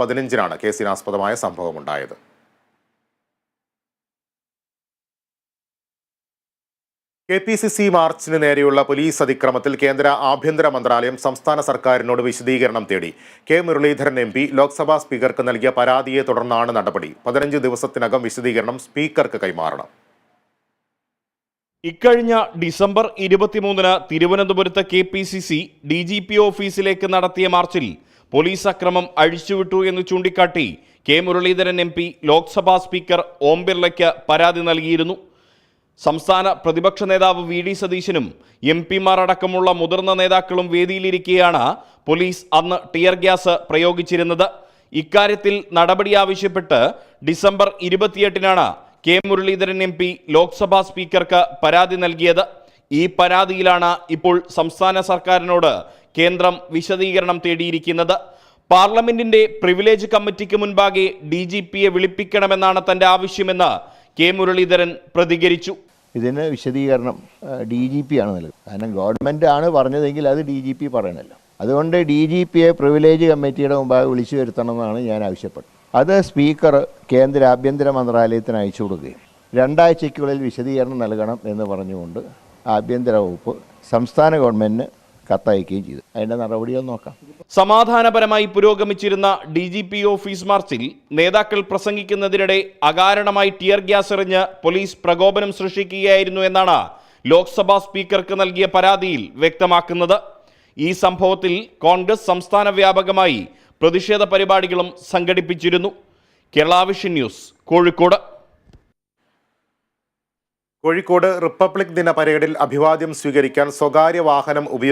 പതിനഞ്ചിനാണ് കേസിനാസ്പദമായ സംഭവമുണ്ടായത്. കെ പി സി സി മാർച്ചിന് നേരെയുള്ള പോലീസ് അതിക്രമത്തിൽ കേന്ദ്ര ആഭ്യന്തര മന്ത്രാലയം സംസ്ഥാന സർക്കാരിനോട് വിശദീകരണം തേടി K Muraleedharan M P Lok Sabha സ്പീക്കർക്ക് നൽകിയ പരാതിയെ തുടർന്നാണ് നടപടി. പതിനഞ്ച് ദിവസത്തിനകം വിശദീകരണം സ്പീക്കർക്ക് കൈമാറണം. ഇക്കഴിഞ്ഞ ഡിസംബർ ഇരുപത്തിമൂന്നിന് തിരുവനന്തപുരത്ത് K P C C D G P ഓഫീസിലേക്ക് നടത്തിയ മാർച്ചിൽ പോലീസ് അക്രമം അഴിച്ചുവിട്ടു എന്ന് ചൂണ്ടിക്കാട്ടി K Muraleedharan M P Lok Sabha speaker Om ബിർളയ്ക്ക് പരാതി നൽകിയിരുന്നു. സംസ്ഥാന പ്രതിപക്ഷ നേതാവ് വി ഡി സതീശനും എം പിമാർ അടക്കമുള്ള മുതിർന്ന നേതാക്കളും വേദിയിലിരിക്കെയാണ് പോലീസ് അന്ന് ടിയർ ഗ്യാസ് പ്രയോഗിച്ചിരുന്നത്. ഇക്കാര്യത്തിൽ നടപടി ആവശ്യപ്പെട്ട് December ഇരുപത്തിയെട്ടിനാണ് K Muraleedharan M P Lok Sabha സ്പീക്കർക്ക് പരാതി നൽകിയത്. ഈ പരാതിയിലാണ് ഇപ്പോൾ സംസ്ഥാന സർക്കാരിനോട് കേന്ദ്രം വിശദീകരണം തേടിയിരിക്കുന്നത്. പാർലമെന്റിന്റെ പ്രിവിലേജ് കമ്മിറ്റിക്ക് മുൻപാകെ ഡി ജി പിയെ വിളിപ്പിക്കണമെന്നാണ് തന്റെ ആവശ്യമെന്ന് കെ മുരളീധരൻ പ്രതികരിച്ചു. ഇതിന് വിശദീകരണം ഡി ജി പി ആണ് നൽകുന്നത്. കാരണം ഗവൺമെന്റ് ആണ് പറഞ്ഞതെങ്കിൽ അത് ഡി ജി പി പറയണമല്ലോ. അതുകൊണ്ട് ഡി ജി പിയെ പ്രിവിലേജ് കമ്മിറ്റിയുടെ മുമ്പാകെ വിളിച്ചു വരുത്തണമെന്നാണ് ഞാൻ ആവശ്യപ്പെട്ടത്. അത് സ്പീക്കർ കേന്ദ്ര ആഭ്യന്തര മന്ത്രാലയത്തിന് അയച്ചു കൊടുക്കുകയും രണ്ടാഴ്ചയ്ക്കുള്ളിൽ വിശദീകരണം നൽകണം എന്ന് പറഞ്ഞുകൊണ്ട് ആഭ്യന്തര വകുപ്പ് സംസ്ഥാന ഗവൺമെന്റിന് കത്തയക്കുകയും ചെയ്തു. അതിന്റെ നടപടികൾ നോക്കാം. സമാധാനപരമായി പുരോഗമിച്ചിരുന്ന ഡി ജി പി ഓഫീസ് മാർച്ചിൽ നേതാക്കൾ പ്രസംഗിക്കുന്നതിനിടെ അകാരണമായി ടിയർ ഗ്യാസ് എറിഞ്ഞ് പോലീസ് പ്രകോപനം സൃഷ്ടിക്കുകയായിരുന്നു എന്നാണ് ലോക്സഭാ സ്പീക്കർക്ക് നൽകിയ പരാതിയിൽ വ്യക്തമാക്കുന്നത്. ഈ സംഭവത്തിൽ കോൺഗ്രസ് സംസ്ഥാന വ്യാപകമായി പ്രതിഷേധ പരിപാടികളും സംഘടിപ്പിച്ചിരുന്നു. Kerala vision news Kozhikode. Kozhikode republic ദിന പരേഡിൽ അഭിവാദ്യം സ്വീകരിക്കാൻ സ്വകാര്യ വാഹനം ഉപയോഗിച്ചു